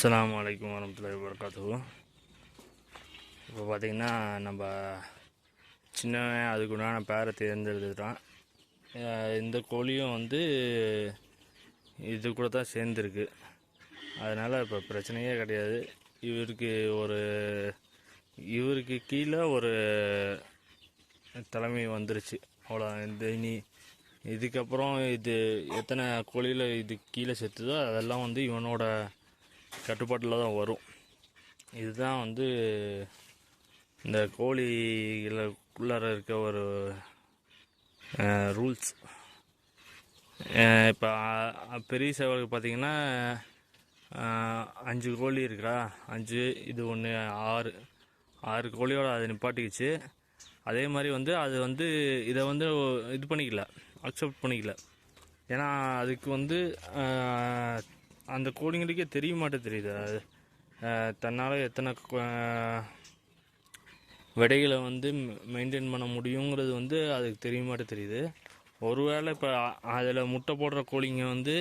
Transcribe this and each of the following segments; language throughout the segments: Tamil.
அஸ்லாம் வலைக்கம் வரமத்துல வரகாத்து இப்போ பார்த்திங்கன்னா நம்ம சின்னவன் அதுக்கு உண்டான பேரை தேர்ந்தெடுத்துட்டான். இந்த கோழியும் வந்து இது கூட தான் சேர்ந்துருக்கு. அதனால் இப்போ பிரச்சனையே கிடையாது. இவருக்கு ஒரு இவருக்கு கீழே ஒரு தலைமை வந்துருச்சு. அவ்வளோ இந்த இனி இதுக்கப்புறம் இது எத்தனை கோழியில் இது கீழே செத்துதோ அதெல்லாம் வந்து இவனோட கட்டுப்பாட்டில் தான் வரும். இதுதான் வந்து இந்த கோழிகளுக்குள்ளார இருக்க ஒரு ரூல்ஸ் இப்போ பெரிய சேவலுக்கு பார்த்தீங்கன்னா அஞ்சு கோழி இருக்கா? அஞ்சு இது ஒன்று ஆறு. ஆறு கோழியோட அது நிப்பாட்டிக்கிச்சு. அதே மாதிரி வந்து அது வந்து இதை வந்து இது பண்ணிக்கல. அக்செப்ட் பண்ணிக்கல. ஏன்னா அதுக்கு வந்து அந்த கோழிங்களுக்கே தெரிய மாட்டே தெரியுது? அது தன்னால் எத்தனை விடைகளை வந்து மெயின்டைன் பண்ண முடியுங்கிறது வந்து அதுக்கு தெரிய மாட்டே தெரியுது. ஒருவேளை இப்போ அதில் முட்டை போடுற கோழிங்க வந்து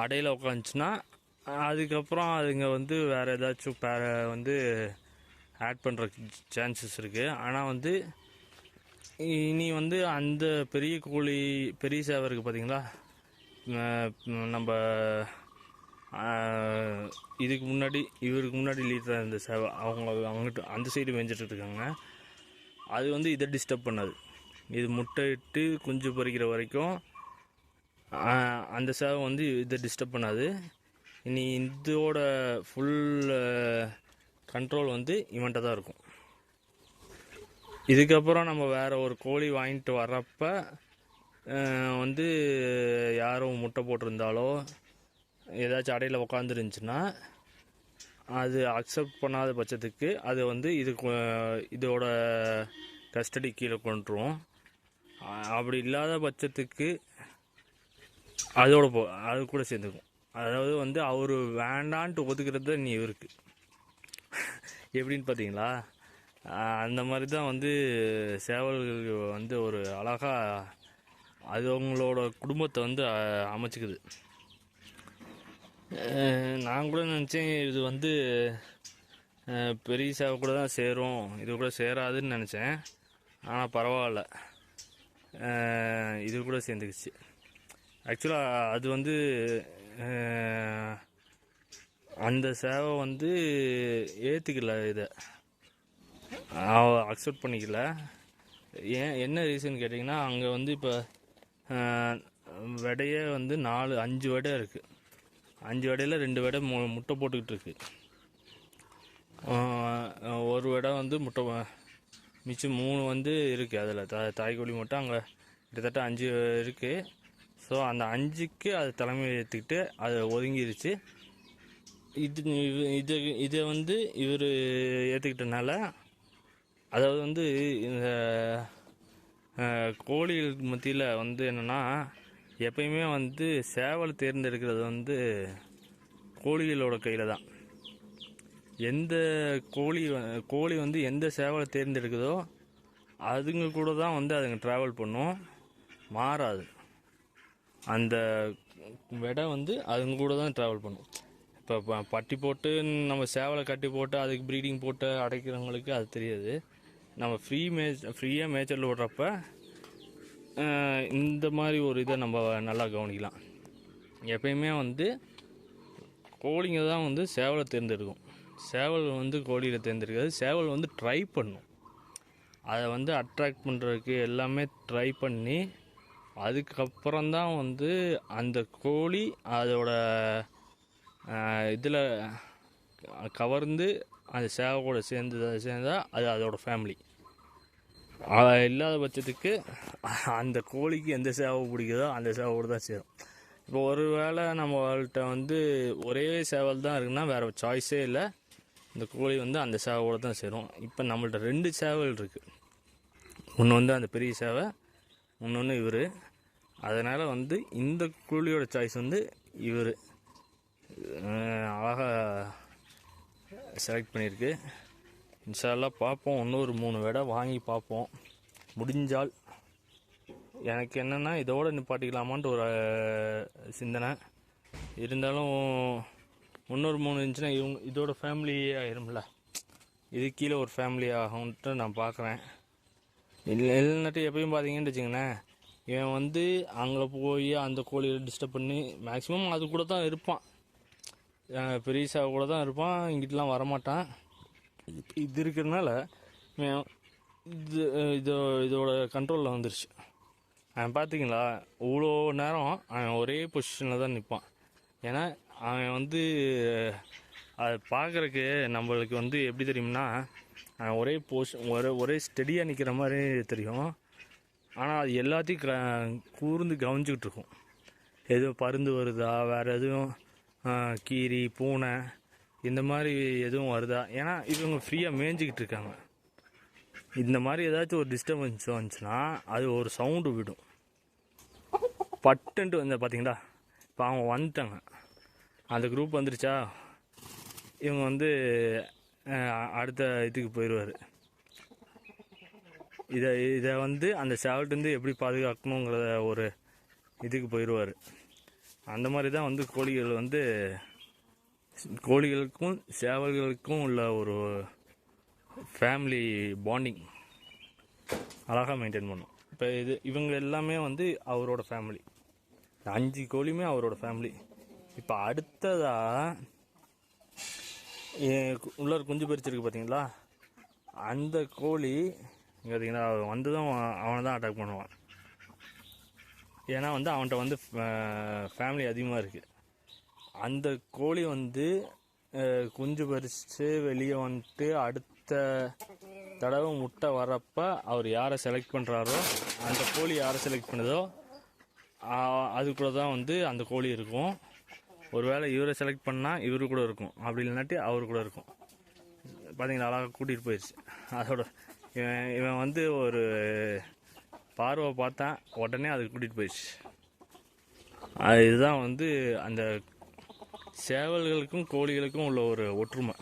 அடையில் உட்காந்துச்சுன்னா அதுக்கப்புறம் அதுங்க வந்து வேறு ஏதாச்சும் பே வந்து ஆட் பண்ணுற சான்சஸ் இருக்குது ஆனால் வந்து இனி வந்து அந்த பெரிய கோழி பெரிய சேவை இருக்குது பார்த்தீங்களா நம்ம இதுக்கு முன்னாடி இவருக்கு முன்னாடி லீடராக இருந்த சேவை அவங்க அவங்ககிட்ட அந்த சைடு மேய்ஞ்சிட்டு இருக்காங்க அது வந்து இதை டிஸ்டர்ப் பண்ணாது. இது முட்டையிட்டு குஞ்சு பொறிக்கிற வரைக்கும் அந்த சேவை வந்து இதை டிஸ்டர்ப் பண்ணாது. இனி இதோட ஃபுல் கண்ட்ரோல் வந்து இவன்ட்ட தான் இருக்கும். இதுக்கப்புறம் நம்ம வேறு ஒரு கோழி வாங்கிட்டு வர்றப்ப வந்து யாரும் முட்டை போட்டிருந்தாலோ ஏதாச்சும் அடையில் உக்காந்துருந்துச்சுன்னா அது அக்செப்ட் பண்ணாத பட்சத்துக்கு அது வந்து இது இதோட கஸ்டடி கீழே கொண்டுருவோம் அப்படி இல்லாத பட்சத்துக்கு அதோட போ அது கூட சேர்ந்துக்கும். அதாவது வந்து அவர் வேண்டான்ட்டு ஒதுக்கிறது தான் நீ இவருக்கு. எப்படின்னு பார்த்தீங்களா அந்த மாதிரி தான் வந்து சேவல்கள் வந்து ஒரு அழகாக அது அவங்களோட குடும்பத்தை வந்து அமைச்சிக்குது. நான் கூட நினச்சேன் இது வந்து பெரியசாவை பெரிய சேவை கூட தான் சேரும். இது கூட சேராதுன்னு நினச்சேன். ஆனால் பரவாயில்ல. இது கூட சேர்ந்துக்குச்சு. ஆக்சுவலாக அது வந்து அந்த சேவை வந்து ஏற்றுக்கல இதை. அக்செப்ட் பண்ணிக்கல. ஏன் என்ன ரீசன் கேட்டிங்கன்னா அங்கே வந்து இப்போ விடையே வந்து நாலு அஞ்சு வடை இருக்குது அஞ்சு விடையில் ரெண்டு விடை மு முட்டை போட்டுக்கிட்டு இருக்கு ஒரு விடை வந்து முட்டை மிச்சம் மூணு வந்து இருக்குது அதில் தா தாய்க்கோழி மட்டும் அங்கே கிட்டத்தட்ட அஞ்சு இருக்குது ஸோ அந்த அஞ்சுக்கு அது தலைமை ஏற்றுக்கிட்டு அது ஒதுங்கிருச்சு. இது இது இதை வந்து இவர் ஏற்றுக்கிட்டனால அதாவது வந்து இந்த கோழிகளுக்கு மத்தியில் வந்து என்னென்னா எப்பயுமே வந்து சேவல் தேர்ந்தெடுக்கிறது வந்து கோழிகளோட கையில் தான். எந்த கோழி கோழி வந்து எந்த சேவலை தேர்ந்தெடுக்குதோ அதுங்க கூட தான் வந்து அதுங்க ட்ராவல் பண்ணும். மாறாது. அந்த விடை வந்து அதுங்க கூட தான் ட்ராவல் பண்ணும். இப்போ ப- பட்டி போட்டு நம்ம சேவலை கட்டி போட்டு அதுக்கு ப்ரீடிங் போட்டு அடைக்கிறவங்களுக்கு அது தெரியாது. நம்ம ஃப்ரீ மேஜ் ஃப்ரீயாக மேய்ச்சல் விடுறப்ப இந்த மாதிரி ஒரு இதை நம்ம நல்லா கவனிக்கலாம். எப்பயுமே வந்து கோழிங்க தான் வந்து சேவலை தேர்ந்தெடுக்கும். சேவல் வந்து கோழியில் தேர்ந்தெடுக்காது. சேவல் வந்து ட்ரை பண்ணும். அதை வந்து அட்ராக்ட் பண்ணுறதுக்கு எல்லாமே ட்ரை பண்ணி அதுக்கப்புறம் தான் வந்து அந்த கோழி அதோட இதில் கவர்ந்து அந்த சேவை கூட சேர்ந்து சேர்ந்தால் அது அதோடய ஃபேமிலி இல்லாத பட்சத்துக்கு அந்த கோழிக்கு எந்த சேவை பிடிக்குதோ அந்த சேவை கூட தான் சேரும். இப்போ ஒரு வேளை நம்மள்கிட்ட வந்து ஒரே சேவல் தான் இருக்குன்னா வேறு சாய்ஸே இல்லை. இந்த கோழி வந்து அந்த சேவோடு தான் சேரும். இப்போ நம்மள்ட்ட ரெண்டு சேவல் இருக்குது ஒன்று வந்து அந்த பெரிய சேவை இன்னொன்று இவர். அதனால் வந்து இந்த கோழியோட சாய்ஸ் வந்து இவர். அழகாக செலக்ட் பண்ணியிருக்கு. இன்ஷால்லாம் பார்ப்போம். இன்னொரு மூணு விடை வாங்கி பார்ப்போம். முடிஞ்சால் எனக்கு என்னென்னா இதோடு நிப்பாட்டிக்கலாமான்ட்டு ஒரு சிந்தனை. இருந்தாலும் இன்னொரு மூணு இருந்துச்சுன்னா இவங்க இதோட ஃபேமிலி ஆயிரும்ல. இது கீழே ஒரு ஃபேமிலி ஆகும்ன்ட்டு நான் பார்க்குறேன். இல்லை இல்லைன்னாட்டு எப்பயும் பார்த்தீங்கன்னு வச்சுங்களேன் இவன் வந்து அங்கே போய் அந்த கோழியை டிஸ்டர்ப் பண்ணி மேக்ஸிமம் அது கூட தான் இருப்பான். பெரியசா கூட தான் இருப்பான். இங்கிட்டலாம் வரமாட்டான். இது இருக்கிறதுனால இது இதோ இதோட கண்ட்ரோலில் வந்துருச்சு. அவன் பார்த்தீங்களா இவ்வளோ நேரம் அவன் ஒரே பொசிஷனில் தான் நிற்பான் ஏன்னா அவன் வந்து அதை பார்க்குறக்கு நம்மளுக்கு வந்து எப்படி தெரியும்னா அவன் ஒரே பொசிஷன் ஒரே ஒரே ஸ்டெடியாக நிற்கிற மாதிரி தெரியும். ஆனால் அது எல்லாத்தையும் க- கூர்ந்து கவனிச்சிக்கிட்டு இருக்கும். எதுவும் பருந்து வருதா? வேறு எதுவும் கீரி பூனை இந்த மாதிரி எதுவும் வருதா? ஏன்னா இவங்க ஃப்ரீயாக மேய்ஞ்சிக்கிட்டு இருக்காங்க. இந்த மாதிரி ஏதாச்சும் ஒரு டிஸ்டர்பன்ஸ் வந்துச்சுன்னா அது ஒரு சவுண்டு விடும். பட்டுன்ட்டு வந்து பார்த்தீங்களா இப்போ அவங்க வந்துட்டாங்க. அந்த குரூப் வந்துருச்சா? இவங்க வந்து அடுத்த இதுக்கு போயிடுவார் இதை இதை வந்து அந்த சேவல்ட்டேருந்து எப்படி பாதுகாக்கணுங்கிற ஒரு இதுக்கு போயிடுவார் அந்த மாதிரி தான் வந்து கோழிகள் வந்து கோழிகளுக்கும் சேவல்களுக்கும் உள்ள ஒரு ஃபேமிலி பாண்டிங் அழகாக மெயின்டைன் பண்ணும். இப்போ இது இவங்க எல்லாமே வந்து அவரோட ஃபேமிலி அஞ்சு கோழியுமே அவரோட ஃபேமிலி இப்போ அடுத்ததாக உள்ள குஞ்சு பறிச்சிருக்கு பார்த்தீங்களா அந்த கோழி பார்த்தீங்கன்னா அவன் வந்து தான் அவனை தான் அட்டாக் பண்ணுவான். ஏன்னா வந்து அவன்கிட்ட வந்து ஃபேமிலி அதிகமாக இருக்குது அந்த கோழி வந்து குஞ்சு பறித்து வெளியே வந்துட்டு அடுத்த தடவை முட்டை வரப்ப அவர் யாரை செலக்ட் பண்ணுறாரோ அந்த கோழி யாரை செலக்ட் பண்ணுதோ ஆ- அது கூட தான் வந்து அந்த கோழி இருக்கும். ஒருவேளை இவரை செலக்ட் பண்ணால் இவரு கூட இருக்கும். அப்படி இல்லைனாட்டி அவர் கூட இருக்கும். பார்த்தீங்களா அழகாக கூட்டிகிட்டு போயிடுச்சு அதோட இவன் இவன் வந்து ஒரு பார்வை பார்த்தா உடனே அது கூட்டிகிட்டு போயிடுச்சு அதுதான் இதுதான் வந்து அந்த சேவல்களுக்கும் கோழிகளுக்கும் உள்ள ஒரு ஒற்றுமை.